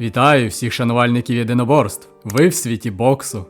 Вітаю всіх шанувальників єдиноборств. Ви в світі боксу.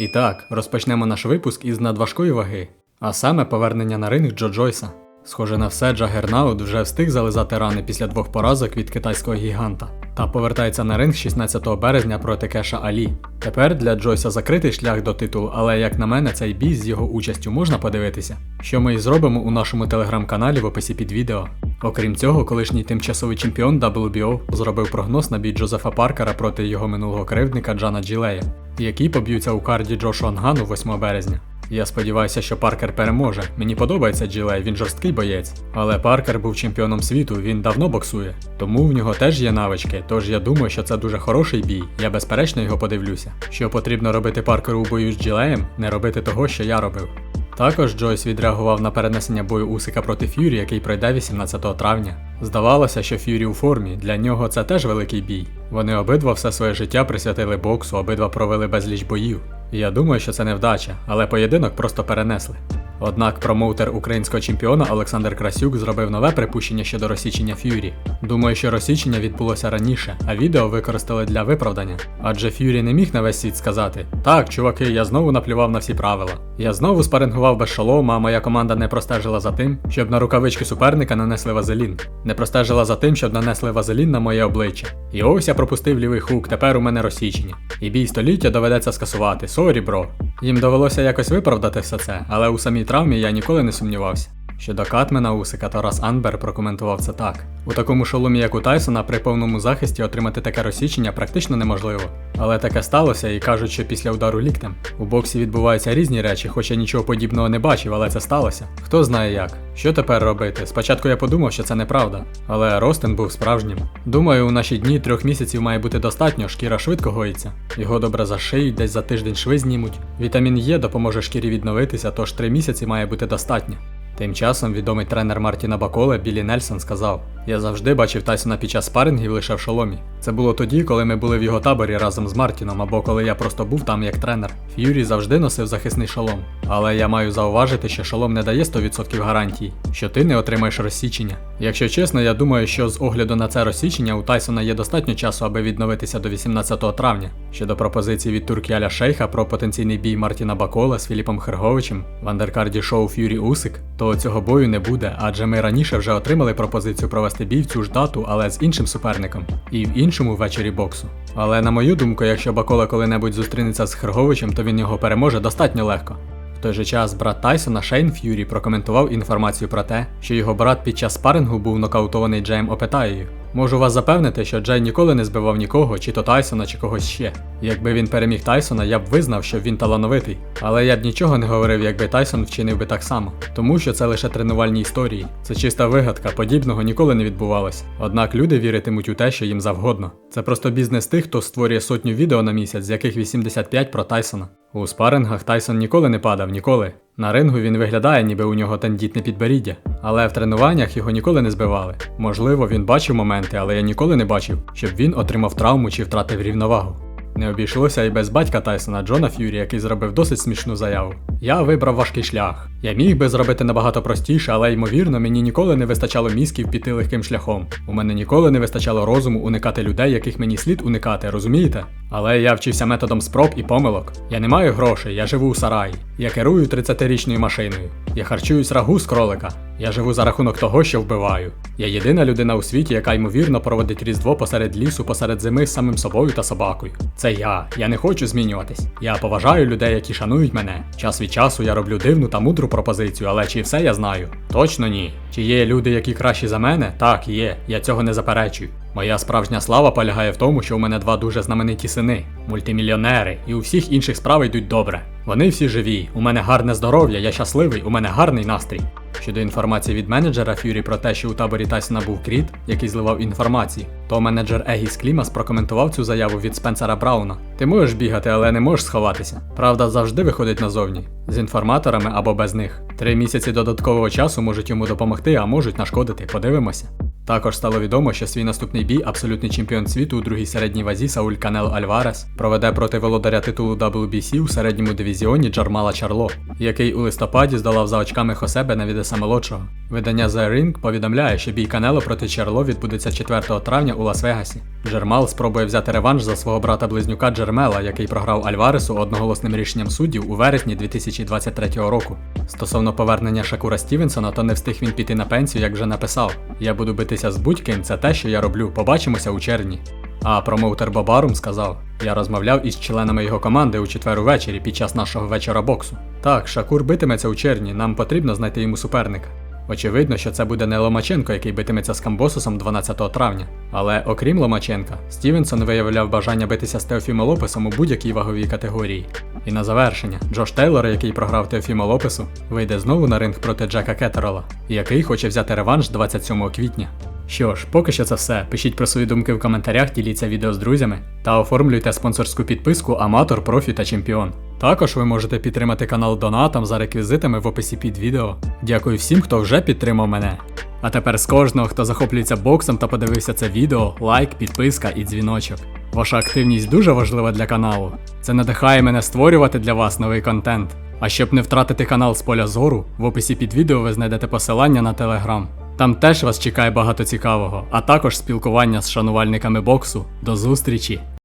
І так, розпочнемо наш випуск із надважкої ваги, а саме повернення на ринг Джо Джойса. Схоже на все, Джагернаут вже встиг зализати рани після двох поразок від китайського гіганта та повертається на ринг 16 березня проти Кеша Алі. Тепер для Джойса закритий шлях до титулу, але як на мене, цей бій з його участю можна подивитися, що ми і зробимо у нашому телеграм-каналі в описі під відео. Окрім цього, колишній тимчасовий чемпіон WBO зробив прогноз на бій Джозефа Паркера проти його минулого кривдника Джана Джилея, які поб'ються у карді Джошуа Нгану 8 березня. Я сподіваюся, що Паркер переможе. Мені подобається Джилей, він жорсткий боєць. Але Паркер був чемпіоном світу, він давно боксує. Тому в нього теж є навички, тож я думаю, що це дуже хороший бій. Я безперечно його подивлюся. Що потрібно робити Паркеру у бою з Джилеєм, не робити того, що я робив. Також Джойс відреагував на перенесення бою Усика проти Ф'юрі, який пройде 18 травня. Здавалося, що Ф'юрі у формі, для нього це теж великий бій. Вони обидва все своє життя присвятили боксу, обидва провели безліч боїв. Я думаю, що це невдача, але поєдинок просто перенесли. Однак промоутер українського чемпіона Олександр Красюк зробив нове припущення щодо розсічення Ф'юрі. Думаю, що розсічення відбулося раніше, а відео використали для виправдання. Адже Ф'юрі не міг на весь світ сказати: Так, чуваки, я знову наплював на всі правила. Я знову спарингував без шолома, а моя команда не простежила за тим, щоб на рукавички суперника нанесли вазелін. Не простежила за тим, щоб нанесли вазелін на моє обличчя. І ось я пропустив лівий хук, тепер у мене розсічення. І бій століття доведеться скасувати. Сорі, бро. Їм довелося якось виправдати все це, але у самій травмі я ніколи не сумнівався. Щодо Катмена Усика, Тарас Анбер прокоментував це так: у такому шоломі, як у Тайсона, при повному захисті отримати таке розсічення практично неможливо. Але таке сталося і кажуть, що після удару ліктем. У боксі відбуваються різні речі, хоч я нічого подібного не бачив, але це сталося. Хто знає як. Що тепер робити? Спочатку я подумав, що це неправда, але Ростин був справжнім. Думаю, у наші дні трьох місяців має бути достатньо, шкіра швидко гоїться. Його добре зашиють, десь за тиждень шви знімуть. Вітамін Е допоможе шкірі відновитися, тож три місяці має бути достатньо. Тим часом відомий тренер Мартіна Баколе Білі Нельсон сказав: Я завжди бачив Тайсона під час спарингів лише в шоломі. Це було тоді, коли ми були в його таборі разом з Мартіном, або коли я просто був там як тренер. Ф'юрі завжди носив захисний шолом. Але я маю зауважити, що шолом не дає 100% гарантій, що ти не отримаєш розсічення. Якщо чесно, я думаю, що з огляду на це розсічення у Тайсона є достатньо часу, аби відновитися до 18 травня. Щодо пропозиції від Туркіаля Шейха про потенційний бій Мартіна Бакола з Філіпом Херговичем в андеркарді шоу Ф'юрі Усик, то цього бою не буде, адже ми раніше вже отримали пропозицію провести бій в цю ж дату, але з іншим суперником, і в іншому вечорі боксу. Але на мою думку, якщо Бакола коли-небудь зустрінеться з Херговичем, то він його переможе достатньо легко. Той же час брат Тайсона Шейн Ф'юрі прокоментував інформацію про те, що його брат під час спарингу був нокаутований Джеєм Опетаєю. Можу вас запевнити, що Джей ніколи не збивав нікого, чи то Тайсона, чи когось ще. Якби він переміг Тайсона, я б визнав, що він талановитий. Але я б нічого не говорив, якби Тайсон вчинив би так само, тому що це лише тренувальні історії. Це чиста вигадка, подібного ніколи не відбувалося. Однак люди віритимуть у те, що їм завгодно. Це просто бізнес тих, хто створює сотню відео на місяць, з яких 85 про Тайсона. У спарингах Тайсон ніколи не падав, ніколи. На рингу він виглядає, ніби у нього тендітне підборіддя, але в тренуваннях його ніколи не збивали. Можливо, він бачив моменти, але я ніколи не бачив, щоб він отримав травму чи втратив рівновагу. Не обійшлося і без батька Тайсона Джона Ф'юрі, який зробив досить смішну заяву. Я вибрав важкий шлях. Я міг би зробити набагато простіше, але ймовірно, мені ніколи не вистачало мізків піти легким шляхом. У мене ніколи не вистачало розуму уникати людей, яких мені слід уникати, розумієте? Але я вчився методом спроб і помилок. Я не маю грошей, я живу у сараї. Я керую 30-річною машиною. Я харчуюсь рагу з кролика. Я живу за рахунок того, що вбиваю. Я єдина людина у світі, яка ймовірно проводить різдво посеред лісу, посеред зими з самим собою та собакою. Це я. Я не хочу змінюватись. Я поважаю людей, які шанують мене. Час від часу я роблю дивну та мудру пропозицію, але чи все я знаю? Точно ні. Чи є люди, які кращі за мене? Так, є. Я цього не заперечую. Моя справжня слава полягає в тому, що у мене два дуже знамениті сини, мультимільйонери, і у всіх інших справи йдуть добре. Вони всі живі, у мене гарне здоров'я, я щасливий, у мене гарний настрій. Щодо інформації від менеджера Ф'юрі про те, що у таборі Тайсона був Кріт, який зливав інформації, то менеджер Егіс Клімас прокоментував цю заяву від Спенсера Брауна. Ти можеш бігати, але не можеш сховатися. Правда завжди виходить назовні, з інформаторами або без них. Три місяці додаткового часу можуть йому допомогти, а можуть нашкодити. Подивимося. Також стало відомо, що свій наступний бій абсолютний чемпіон світу у другій середній вазі Сауль Канел Альварес проведе проти володаря титулу WBC у середньому дивізіоні Джармала Чарло, який у листопаді здолав за очками Хосебе на відеса молодшого. Видання The Ring повідомляє, що бій Канело проти Чарло відбудеться 4 травня у Лас-Вегасі. Джермал спробує взяти реванш за свого брата-близнюка Джермела, який програв Альваресу одноголосним рішенням суддів у вересні 2023 року. Стосовно повернення Шакура Стівенсона, то не встиг він піти на пенсію, як вже написав. Я буду битися з будь-ким, це те, що я роблю. Побачимося у червні. А промоутер Бабарум сказав: я розмовляв із членами його команди у четвер увечері під час нашого вечора боксу. Так, Шакур битиметься у червні, нам потрібно знайти йому суперника. Очевидно, що це буде не Ломаченко, який битиметься з Камбосусом 12 травня. Але окрім Ломаченка, Стівенсон виявляв бажання битися з Теофімо Лопесом у будь-якій ваговій категорії. І на завершення, Джош Тейлор, який програв Теофімо Лопесу, вийде знову на ринг проти Джека Кеттерола, який хоче взяти реванш 27 квітня. Що ж, поки що це все. Пишіть про свої думки в коментарях, діліться відео з друзями та оформлюйте спонсорську підписку Аматор, Профі та Чемпіон. Також ви можете підтримати канал донатом за реквізитами в описі під відео. Дякую всім, хто вже підтримав мене. А тепер з кожного, хто захоплюється боксом та подивився це відео, лайк, підписка і дзвіночок. Ваша активність дуже важлива для каналу. Це надихає мене створювати для вас новий контент. А щоб не втратити канал з поля зору, в описі під відео ви знайдете посилання на телеграм. Там теж вас чекає багато цікавого, а також спілкування з шанувальниками боксу. До зустрічі!